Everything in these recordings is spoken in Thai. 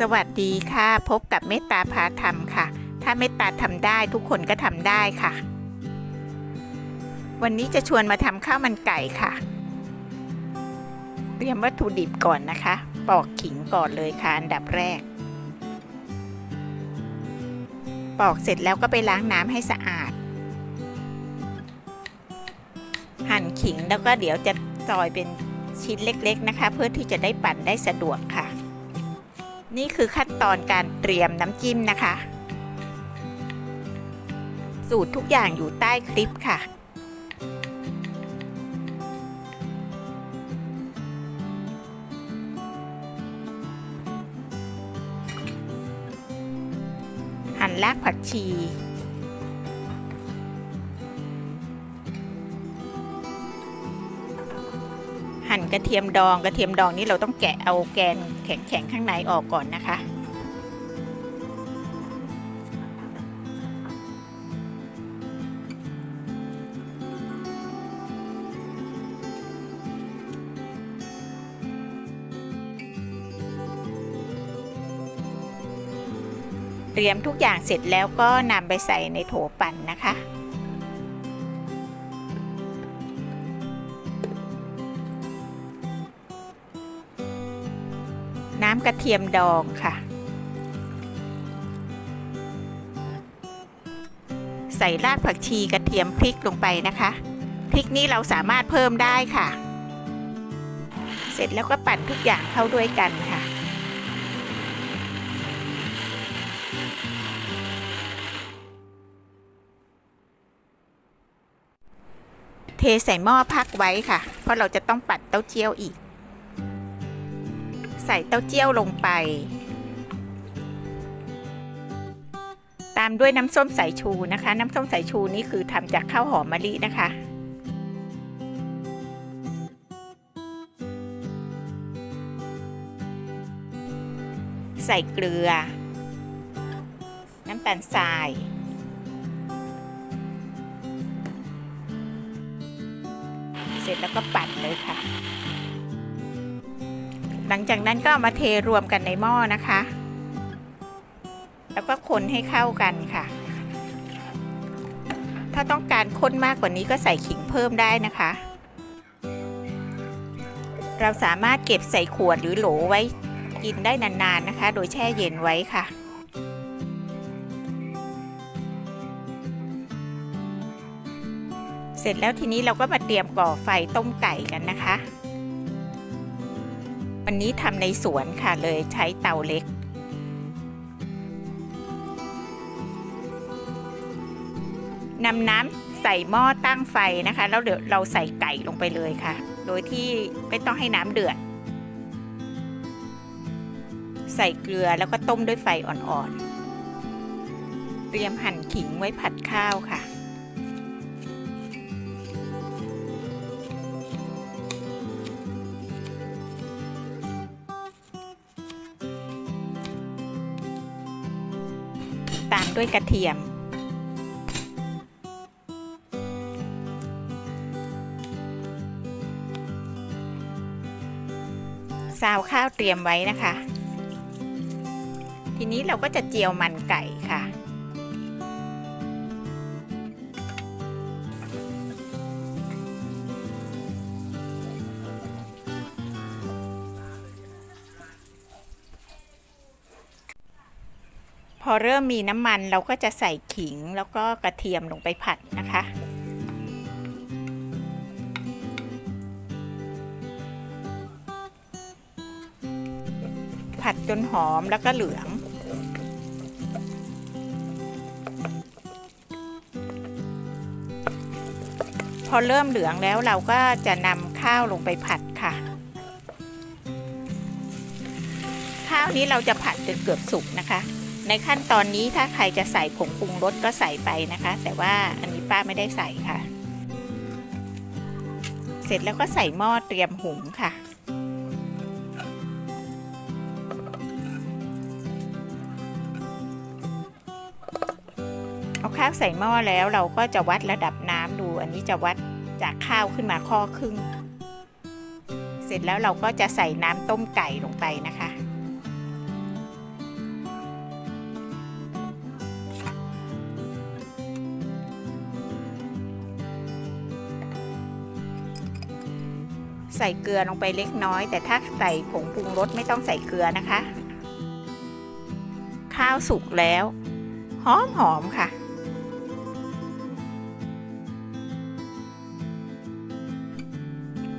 สวัสดีค่ะ พบกับเมตตาพาธรรมค่ะ ถ้าเมตตาทำได้ทุกคนก็ทำได้ค่ะ วันนี้จะชวนมาทำข้าวมันไก่ค่ะ เตรียมวัตถุดิบก่อนนะคะ ปอกขิงก่อนเลยค่ะอันดับแรก ปอกเสร็จแล้วก็ไปล้างน้ำให้สะอาด หั่นขิงแล้วก็เดี๋ยวจะซอยเป็นชิ้นเล็กๆนะคะ เพื่อที่จะได้ปั่นได้สะดวกค่ะ นี่คือขั้นตอนการเตรียมน้ำจิ้มนะคะ สูตรทุกอย่างอยู่ใต้คลิปค่ะ หั่นรากผักชี หั่นกระเทียมดองกระเทียมดองนี่เราต้องแกะเอาแกนแข็งๆข้างในออกก่อนนะคะ เตรียมทุกอย่างเสร็จแล้วก็นำไปใส่ในโถปั่นนะคะำกระเทียมดองค่ะ ใส่รากผักชีกระเทียมพริกลงไปนะคะ พริกนี้เราสามารถเพิ่มได้ค่ะ เสร็จแล้วก็ปั่นทุกอย่างเข้าด้วยกันค่ะเทใส่หม้อพักไว้ค่ะ เพราะเราจะต้องปัดเต้าเจี้ยวอีก ใส่เต้าเจี้ยวลงไป ตามด้วยน้ำส้มสายชูนะคะ น้ำส้มสายชูนี่คือทำจากข้าวหอมมะลินะคะใส่เกลือ น้ำตาลทราย เสร็จแล้วก็ปั่นเลยค่ะ หลังจากนั้นก็มาเทรวมกันในหม้อนะคะ แล้วก็คนให้เข้ากันค่ะ ถ้าต้องการข้นมากกว่านี้ก็ใส่ขิงเพิ่มได้นะคะ เราสามารถเก็บใส่ขวดหรือโหลไว้กินได้นานๆนะคะ โดยแช่เย็นไว้ค่ะเสร็จแล้วทีนี้เราก็มาเตรียมก่อไฟต้มไก่กันนะคะ วันนี้ทำในสวนค่ะเลยใช้เตาเล็ก นำน้ำใส่หม้อตั้งไฟนะคะ แล้วเดี๋ยวเราใส่ไก่ลงไปเลยค่ะ โดยที่ไม่ต้องให้น้ำเดือด ใส่เกลือแล้วก็ต้มด้วยไฟอ่อนๆ เตรียมหั่นขิงไว้ผัดข้าวค่ะ ตามด้วยกระเทียม ซาวข้าวเตรียมไว้นะคะ ทีนี้เราก็จะเจียวมันไก่ค่ะ พอเริ่มมีน้ำมันเราก็จะใส่ขิงแล้วก็กระเทียมลงไปผัดนะคะ ผัดจนหอมแล้วก็เหลืองพอเริ่มเหลืองแล้วเราก็จะนำข้าวลงไปผัดค่ะ ข้าวนี้เราจะผัดจนเกือบสุกนะคะ ในขั้นตอนนี้ถ้าใครจะใส่ผงปรุงรสก็ใส่ไปนะคะ แต่ว่าอันนี้ป้าไม่ได้ใส่ค่ะ เสร็จแล้วก็ใส่หม้อเตรียมหุงค่ะ เอาข้าวใส่หม้อแล้วเราก็จะวัดระดับน้ำดู อันนี้จะวัดจากข้าวขึ้นมาข้อครึ่ง เสร็จแล้วเราก็จะใส่น้ำต้มไก่ลงไปนะคะ ใส่เกลือลงไปเล็กน้อย แต่ถ้าใส่ผงปรุงรสไม่ต้องใส่เกลือนะคะ ข้าวสุกแล้ว หอมหอมๆค่ะ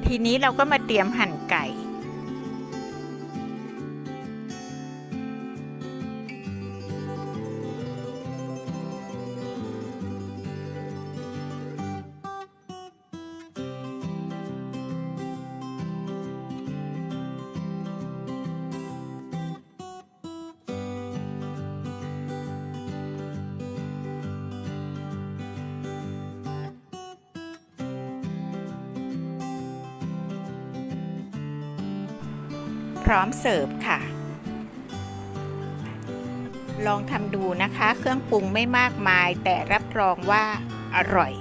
ทีนี้เราก็มาเตรียมหั่นไก่ พร้อมเสิร์ฟค่ะ ลองทำดูนะคะ เครื่องปรุงไม่มากมาย แต่รับรองว่าอร่อย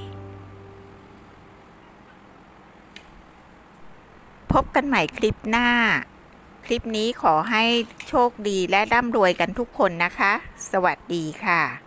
พบกันใหม่คลิปหน้า คลิปนี้ขอให้โชคดีและร่ำรวยกันทุกคนนะคะ สวัสดีค่ะ